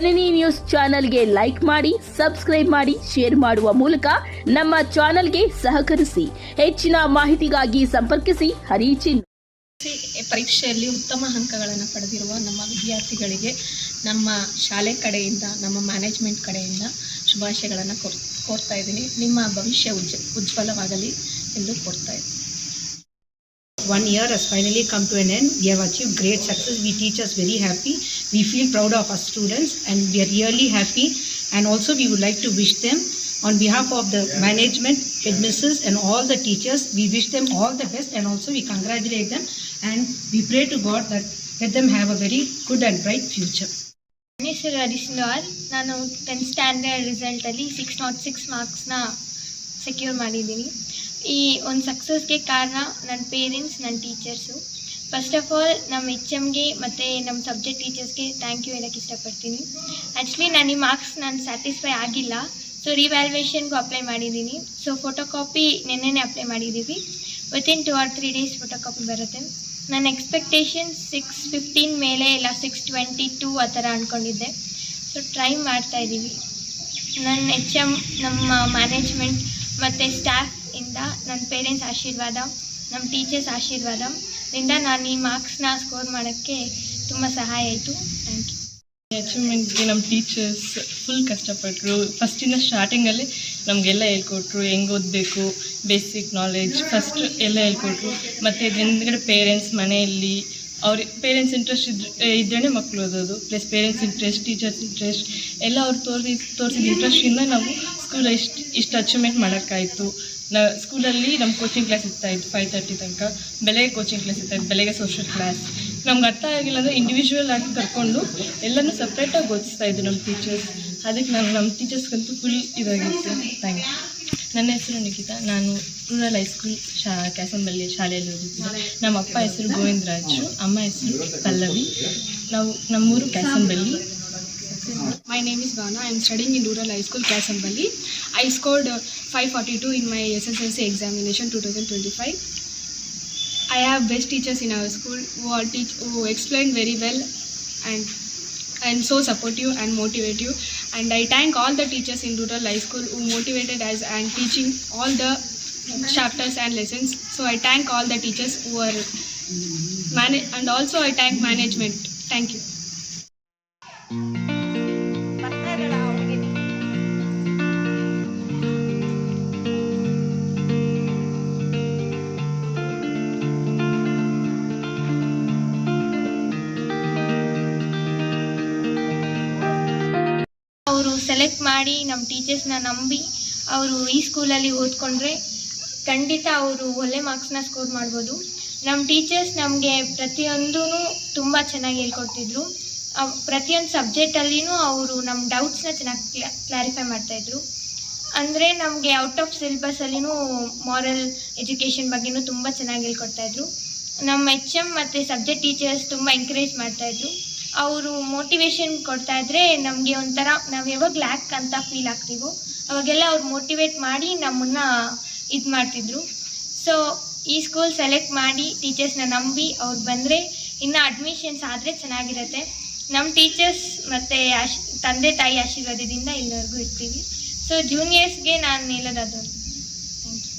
ಜನನಿ news ಚಾನೆಲ್ಗೆ like ಮಾಡಿ, subscribe ಮಾಡಿ, ಶೇರ್ ಮಾಡುವ ಮೂಲಕ ನಮ್ಮ ಚಾನೆಲ್ಗೆ ಸಹಕರಿಸಿ. ಹೆಚ್ಚಿನ ಮಾಹಿತಿಗಾಗಿ ಸಂಪರ್ಕಿಸಿ, ಹರಿಚಿನ್. ಪರೀಕ್ಷೆಯಲ್ಲಿ ಉತ್ತಮ ಅಂಕಗಳನ್ನು ಪಡೆದಿರುವ ನಮ್ಮ ವಿದ್ಯಾರ್ಥಿಗಳಿಗೆ ನಮ್ಮ ಶಾಲೆ ಕಡೆಯಿಂದ, ನಮ್ಮ ಮ್ಯಾನೇಜ್ಮೆಂಟ್ ಕಡೆಯಿಂದ ಶುಭಾಶಯಗಳನ್ನು ಕೋರ್, ಕೋರ್ತಾ ಇದ್ದೀನಿ. ನಿಮ್ಮ ಭವಿಷ್ಯ ಉಜ್ಜ, ಉಜ್ವಲವಾಗಲಿ ಎಂದು ಕೋರ್ತಾ ಇದ್ದೀನಿ. One year has finally come to an end. We have achieved great success. We teachers very happy. We feel proud of our students and we are really happy. And also we would like to wish them on behalf of the management, headmisters and all the teachers, we wish them all the best and also we congratulate them and we pray to God that let them have a very good and bright future. ನನ್ನ ಹೆಸರು ಹರೀಶ್ನವರ್ ನಾನು tenth standard ರಿಸಲ್ಟಲ್ಲಿ six not six ಮಾರ್ಕ್ಸ್ನ secure ಮಾಡಿದ್ದೀನಿ ಈ ಒಂದು ಸಕ್ಸಸ್ಗೆ ಕಾರಣ ನನ್ನ ಪೇರೆಂಟ್ಸ್ ನನ್ನ ಟೀಚರ್ಸು ಫಸ್ಟ್ ಆಫ್ ಆಲ್ ನಮ್ಮ ಎಚ್ ಎಮ್ಗೆ ಮತ್ತು ನಮ್ಮ ಸಬ್ಜೆಕ್ಟ್ ಟೀಚರ್ಸ್ಗೆ ಥ್ಯಾಂಕ್ ಯು ಹೇಳೋಕ್ಕೆ ಇಷ್ಟಪಡ್ತೀನಿ. ಆ್ಯಕ್ಚುಲಿ ನಾನು ಈ ಮಾರ್ಕ್ಸ್ ನಾನು ಸ್ಯಾಟಿಸ್ಫೈ ಆಗಿಲ್ಲ. ಸೊ ರಿವ್ಯಾಲ್ಯೂಯೇಷನ್ಗೂ ಅಪ್ಲೈ ಮಾಡಿದ್ದೀನಿ. ಸೊ ಫೋಟೋ ಕಾಪಿ ನೆನ್ನೆನೇ ಅಪ್ಲೈ ಮಾಡಿದ್ದೀವಿ. Within two or three days photo copy ಬರುತ್ತೆ. ನನ್ನ ಎಕ್ಸ್ಪೆಕ್ಟೇಷನ್ ಸಿಕ್ಸ್ ಫಿಫ್ಟೀನ್ ಮೇಲೆ ಇಲ್ಲ ಸಿಕ್ಸ್ ಟ್ವೆಂಟಿ ಟೂ ಆ ಥರ ಅಂದ್ಕೊಂಡಿದ್ದೆ ಸೊ ಟ್ರೈ ಮಾಡ್ತಾ ಇದ್ದೀವಿ ನನ್ನ ಎಚ್ ಎಂ ನಮ್ಮ ಮ್ಯಾನೇಜ್ಮೆಂಟ್ ಮತ್ತು ಸ್ಟಾಫ್ ಇಂದ ನನ್ನ ಪೇರೆಂಟ್ಸ್ ಆಶೀರ್ವಾದ ನಮ್ಮ ಟೀಚರ್ಸ್ ಆಶೀರ್ವಾದ. ಇಂದ ನಾನು ಈ ಮಾರ್ಕ್ಸ್ನ ಸ್ಕೋರ್ ಮಾಡೋಕ್ಕೆ ತುಂಬ ಸಹಾಯ ಆಯಿತು. ಥ್ಯಾಂಕ್ ಯು ಅಚೀವ್ಮೆಂಟ್ಗೆ ನಮ್ಮ ಟೀಚರ್ಸ್ ಫುಲ್ ಕಷ್ಟಪಟ್ಟರು ಫಸ್ಟಿಂದ ಸ್ಟಾರ್ಟಿಂಗಲ್ಲಿ ನಮಗೆಲ್ಲ ಹೇಳ್ಕೊಟ್ರು, ಹೆಂಗೆ ಓದಬೇಕು ಬೇಸಿಕ್ ನಾಲೆಜ್ ಫಸ್ಟ್ ಎಲ್ಲ ಹೇಳ್ಕೊಟ್ರು. ಮತ್ತು ಹಿಂದ್ಗಡೆ ಪೇರೆಂಟ್ಸ್ ಮನೆಯಲ್ಲಿ ಅವ್ರ ಪೇರೆಂಟ್ಸ್ ಇಂಟ್ರೆಸ್ಟ್ ಇದ್ರೆ ಇದ್ರೇ ಮಕ್ಕಳು ಓದೋದು. Plus parents interest teachers interest ಎಲ್ಲ ಅವ್ರು ತೋರಿಸಿ ತೋರಿಸಿದ ಇಂಟ್ರೆಸ್ಟಿಂದ ನಾವು ಸ್ಕೂಲ್ ಇಷ್ಟು ಇಷ್ಟು ಅಚೀವ್ಮೆಂಟ್ ಮಾಡೋಕ್ಕಾಯಿತು. ನಾ ಸ್ಕೂಲಲ್ಲಿ ನಮ್ಮ ಕೋಚಿಂಗ್ ಕ್ಲಾಸ್ ಇತ್ತು ಫೈವ್ ತರ್ಟಿ ತನಕ. ಬೆಳಗ್ಗೆ ಕೋಚಿಂಗ್ ಕ್ಲಾಸ್ ಇತ್ತು, ಬೆಳಗ್ಗೆ ಸೋಷಿಯಲ್ ಕ್ಲಾಸ್ ನಮ್ಗೆ ಅರ್ಥ ಆಗಿಲ್ಲ ಅಂದರೆ ಇಂಡಿವಿಜುವಲ್ ಆಗಿ ಕರ್ಕೊಂಡು ಎಲ್ಲನೂ ಸಪ್ರೇಟಾಗಿ ಓದಿಸ್ತಾ ಇದ್ರು ನಮ್ಮ ಟೀಚರ್ಸ್ ಅದಕ್ಕೆ ನಾನು ನಮ್ಮ ಟೀಚರ್ಸ್ಗಂತೂ ಫುಲ್ ಇದಾಗಿತ್ತು. ಥ್ಯಾಂಕ್ ಯು ನನ್ನ ಹೆಸರು ನಿಖಿತಾ. ನಾನು ರೂರಲ್ ಹೈಸ್ಕೂಲ್ ಶಾ ಕ್ಯಾಸಂಬಲ್ಲಿ ಶಾಲೆಯಲ್ಲಿ ಓದಿದ್ದೆ ನಮ್ಮ ಅಪ್ಪ ಹೆಸರು ಗೋವಿಂದರಾಜು, ಅಮ್ಮ ಹೆಸರು ಪಲ್ಲವಿ. ನಾವು ನಮ್ಮೂರು ಕ್ಯಾಸಂಬಲ್ಲಿ My name is Bana. I am studying in Rural High School, Kasambali. I scored uh, 542 in my SSLC examination 2025. I have best teachers in our school who are teach who explain very well and and so supportive and motivative. And I thank all the teachers in Rural High School who motivated us and teaching all the chapters and lessons. So I thank all the teachers who are and also I thank management. Thank you. Select ಮಾಡಿ ನಮ್ಮ ಟೀಚರ್ಸ್ನ ನಂಬಿ ಅವರು ಈ ಸ್ಕೂಲಲ್ಲಿ ಓದ್ಕೊಂಡ್ರೆ ಖಂಡಿತ ಅವರು ಒಳ್ಳೆ ಮಾರ್ಕ್ಸ್ನ score ಮಾಡ್ಬೋದು. ನಮ್ಮ ಟೀಚರ್ಸ್ ನಮಗೆ ಪ್ರತಿಯೊಂದೂ ತುಂಬ ಚೆನ್ನಾಗಿ ಹೇಳ್ಕೊಡ್ತಿದ್ರು. ಪ್ರತಿಯೊಂದು ಸಬ್ಜೆಕ್ಟಲ್ಲಿನೂ ಅವರು ನಮ್ಮ ಡೌಟ್ಸ್ನ ಚೆನ್ನಾಗಿ ಕ್ಲಾ ಕ್ಲಾರಿಫೈ ಮಾಡ್ತಾಯಿದ್ರು ಅಂದರೆ ನಮಗೆ ಔಟ್ ಆಫ್ ಸಿಲೆಬಸ್ಸಲ್ಲಿನೂ ಮಾರಲ್ ಎಜುಕೇಷನ್ ಬಗ್ಗೆನೂ ತುಂಬ ಚೆನ್ನಾಗಿ ಹೇಳ್ಕೊಡ್ತಾಯಿದ್ರು ನಮ್ಮ ಎಚ್ ಎಂ ಮತ್ತು ಸಬ್ಜೆಕ್ಟ್ ಟೀಚರ್ಸ್ ತುಂಬ ಎಂಕರೇಜ್ ಮಾಡ್ತಾಯಿದ್ರು ಅವರು ಮೋಟಿವೇಶನ್ ಕೊಡ್ತಾ ಇದ್ರೆ ನಮಗೆ ಒಂಥರ, ನಾವು ಯಾವಾಗ ಲ್ಯಾಕ್ ಅಂತ ಫೀಲ್ ಆಗ್ತೀವೋ, ಅವಾಗೆಲ್ಲ ಅವ್ರು ಮೋಟಿವೇಟ್ ಮಾಡಿ ನಮ್ಮನ್ನ ಇದು ಮಾಡ್ತಿದ್ರು. ಸೊ ಈ ಸ್ಕೂಲ್ ಸೆಲೆಕ್ಟ್ ಮಾಡಿ ಟೀಚರ್ಸ್ನ ನಂಬಿ ಅವ್ರು ಬಂದರೆ ಇನ್ನು ಅಡ್ಮಿಷನ್ಸ್ ಆದರೆ ಚೆನ್ನಾಗಿರುತ್ತೆ. ನಮ್ಮ ಟೀಚರ್ಸ್ ಮತ್ತು ಆಶ್, ತಂದೆ ತಾಯಿ ಆಶೀರ್ವಾದದಿಂದ ಇಲ್ಲಿವರೆಗೂ ಇರ್ತೀವಿ. ಸೊ ಜೂನಿಯರ್ಸ್ಗೆ ನಾನು ಹೇಳೋದು ಥ್ಯಾಂಕ್ ಯು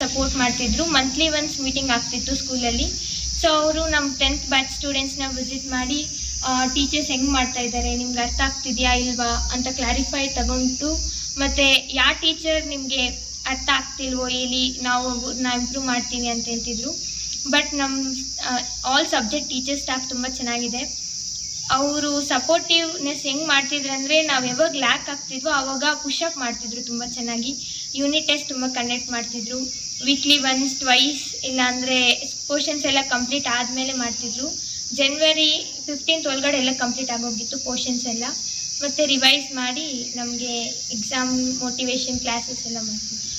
ಸಪೋರ್ಟ್ ಮಾಡ್ತಿದ್ರು. ಮಂತ್ಲಿ ಒನ್ಸ್ ಮೀಟಿಂಗ್ ಆಗ್ತಿತ್ತು ಸ್ಕೂಲಲ್ಲಿ ಸೊ ಅವರು ನಮ್ಮ ಟೆಂತ್ ಬ್ಯಾಚ್ ಸ್ಟೂಡೆಂಟ್ಸ್ನ ವಿಸಿಟ್ ಮಾಡಿ ಟೀಚರ್ಸ್ ಹೆಂಗ್ ಮಾಡ್ತಾ ಇದ್ದಾರೆ ನಿಮ್ಗೆ ಅರ್ಥ ಆಗ್ತಿದೆಯಾ ಇಲ್ವಾ ಅಂತ ಕ್ಲಾರಿಫೈ ತಗೊಂಡು, ಮತ್ತು ಯಾವ ಟೀಚರ್ ನಿಮಗೆ ಅರ್ಥ ಆಗ್ತಿಲ್ವೋ ಹೇಳಿ ನಾವು ನಾ ಇಂಪ್ರೂವ್ ಮಾಡ್ತೀವಿ ಅಂತ ಹೇಳ್ತಿದ್ರು. ಬಟ್ ನಮ್ಮ ಆಲ್ ಸಬ್ಜೆಕ್ಟ್ ಟೀಚರ್ ಸ್ಟಾಫ್ ತುಂಬ ಚೆನ್ನಾಗಿದೆ. ಅವರು ಸಪೋರ್ಟಿವ್ನೆಸ್ ಹೆಂಗೆ ಮಾಡ್ತಿದ್ರು ಅಂದರೆ ನಾವು ಯಾವಾಗ ಲ್ಯಾಕ್ ಆಗ್ತಿದ್ವೋ ಆವಾಗ ಪುಷಪ್ ಮಾಡ್ತಿದ್ರು ತುಂಬ ಚೆನ್ನಾಗಿ. ಯೂನಿಟ್ ಟೆಸ್ಟ್ ತುಂಬ ಕಂಡಕ್ಟ್ ಮಾಡ್ತಿದ್ರು. ವೀಕ್ಲಿ ಒನ್ಸ್ ಟ್ವೈಸ್ ಇಲ್ಲಾಂದರೆ ಪೋರ್ಷನ್ಸ್ ಎಲ್ಲ ಕಂಪ್ಲೀಟ್ ಆದಮೇಲೆ ಮಾಡ್ತಿದ್ರು. ಜನ್ವರಿ ಫಿಫ್ಟೀನ್ತ್ ಒಳಗಡೆ ಎಲ್ಲ ಕಂಪ್ಲೀಟ್ ಆಗೋಗಿತ್ತು ಪೋರ್ಷನ್ಸ್ ಎಲ್ಲ. ಮತ್ತು ರಿವೈಸ್ ಮಾಡಿ ನಮಗೆ ಎಕ್ಸಾಮ್ ಮೋಟಿವೇಶನ್ ಕ್ಲಾಸಸ್ ಎಲ್ಲ ಮಾಡ್ತಿದ್ರು